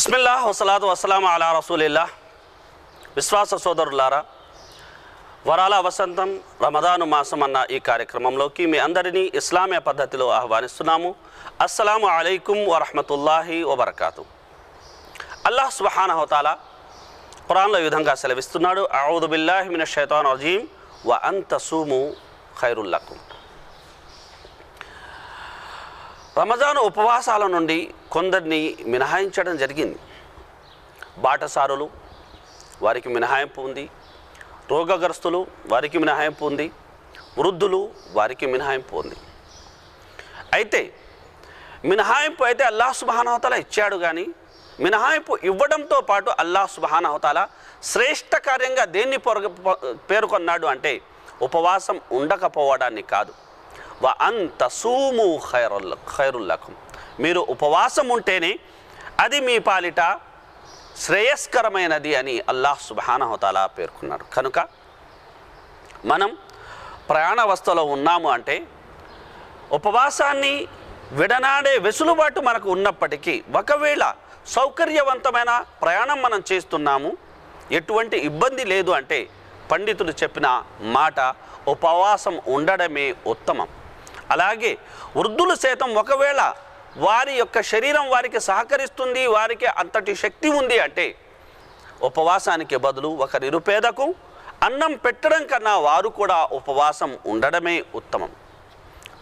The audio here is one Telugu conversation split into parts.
బిస్మిల్లా వసలాదు వసలాం అలా రసూలిల్లా. విశ్వాస సోదరులారా వరాల వసంతం రమదాను మాసం అన్న ఈ కార్యక్రమంలోకి మీ అందరినీ ఇస్లామీయ పద్ధతిలో ఆహ్వానిస్తున్నాము. అస్సలాము అలైకుం వరహమతుల్లాహి వబర్కాతు. అల్లాహ్ సుబహానహోతాలా ఖురాన్లో ఈ విధంగా సెలవిస్తున్నాడు ఔదు బిల్లాహి షైతాన్ అజీం వ అంత సూము ఖైరుల్లకుం రమజాను ఉపవాసాల నుండి కొందరిని మినహాయించడం జరిగింది. బాటసారులు వారికి మినహాయింపు ఉంది. రోగగ్రస్తులు వారికి మినహాయింపు ఉంది. వృద్ధులు వారికి మినహాయింపు ఉంది. అయితే మినహాయింపు అయితే అల్లాహ్ సుబానవతల ఇచ్చాడు కానీ మినహాయింపు ఇవ్వడంతో పాటు అల్లాహ్ సుబానవతల శ్రేష్ఠ కార్యంగా దేన్ని పేర్కొన్నాడు అంటే ఉపవాసం ఉండకపోవడాన్ని కాదు. వ అంత సూము ఖైరుల్ ఖైరుల్లకం మీరు ఉపవాసం ఉంటేనే అది మీ పాలిట శ్రేయస్కరమైనది అని అల్లాహ్ సుబానహతాల పేర్కొన్నాడు. కనుక మనం ప్రయాణవస్థలో ఉన్నాము అంటే ఉపవాసాన్ని విడనాడే వెసులుబాటు మనకు ఉన్నప్పటికీ ఒకవేళ సౌకర్యవంతమైన ప్రయాణం మనం చేస్తున్నాము ఎటువంటి ఇబ్బంది లేదు అంటే పండితులు చెప్పిన మాట ఉపవాసం ఉండడమే ఉత్తమం. అలాగే వృద్ధులు సైతం ఒకవేళ వారి యొక్క శరీరం వారికి సహకరిస్తుంది వారికి అంతటి శక్తి ఉంది అంటే ఉపవాసానికి బదులు ఒక నిరుపేదకు అన్నం పెట్టడం కన్నా వారు కూడా ఉపవాసం ఉండడమే ఉత్తమం.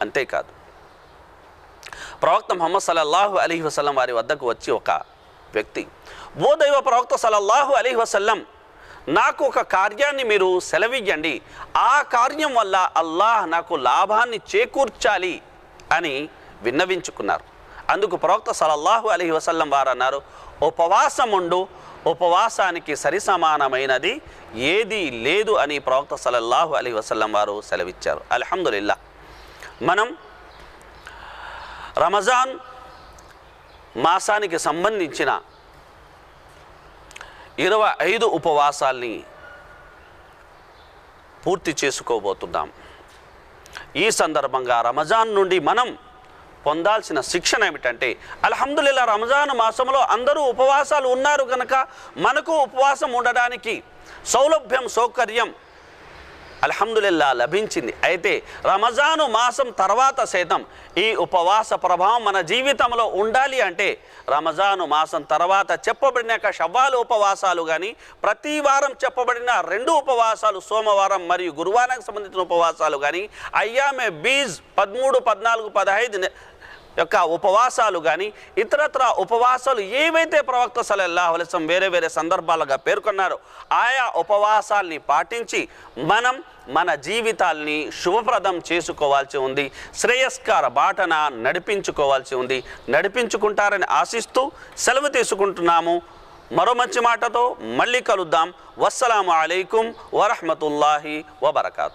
అంతేకాదు. ప్రవక్త మొహమ్మద్ సల్లల్లాహు అలీ వసలం వారి వద్దకు వచ్చి ఒక వ్యక్తి ఓ దైవ ప్రవక్త సల్లల్లాహు అలీ వసల్లం నాకు ఒక కార్యాన్ని మీరు సెలవియ్యండి. ఆ కార్యం వల్ల అల్లాహ్ నాకు లాభాన్ని చేకూర్చాలి అని విన్నవించుకున్నారు. అందుకు ప్రవక్త సలల్లాహు అలీ వసల్లం వారు అన్నారు ఉపవాసం ఉండు ఉపవాసానికి సరి సమానమైనది ఏది లేదు అని ప్రవక్త సలల్లాహు అలీ వసల్లం వారు సెలవిచ్చారు. అల్హమ్దుల్లా మనం రమజాన్ మాసానికి సంబంధించిన ఇరవై ఐదు ఉపవాసాల్ని పూర్తి చేసుకోబోతున్నాం. ఈ సందర్భంగా రమజాన్ నుండి మనం పొందాల్సిన శిక్షణ ఏమిటంటే అల్హమ్దుల్లా రంజాన్ మాసంలో అందరూ ఉపవాసాలు ఉన్నారు కనుక మనకు ఉపవాసం ఉండడానికి సౌలభ్యం సౌకర్యం అల్హమ్దుల్లా లభించింది. అయితే రమజాను మాసం తర్వాత సైతం ఈ ఉపవాస ప్రభావం మన జీవితంలో ఉండాలి అంటే రమజాను మాసం తర్వాత చెప్పబడిన యొక్క షవ్వాలు ఉపవాసాలు కానీ ప్రతి వారం చెప్పబడిన రెండు ఉపవాసాలు సోమవారం మరియు గురువారానికి సంబంధించిన ఉపవాసాలు కానీ అయ్యామే బీజ్ పదమూడు పద్నాలుగు పదహైదు యొక్క ఉపవాసాలు కానీ ఇతరత్ర ఉపవాసాలు ఏవైతే ప్రవక్త సలల్లాహు వేరే వేరే సందర్భాలుగా పేర్కొన్నారో ఆయా ఉపవాసాల్ని పాటించి మనం మన జీవితాల్ని శుభప్రదం చేసుకోవాల్సి ఉంది శ్రేయస్కార బాటన నడిపించుకోవాల్సి ఉంది. నడిపించుకుంటారని ఆశిస్తూ సెలవు తీసుకుంటున్నాము. మరో మంచి మాటతో మళ్ళీ కలుద్దాం. వస్సలాము అలైకుం వరహమతుల్లాహి వబర్కాతు.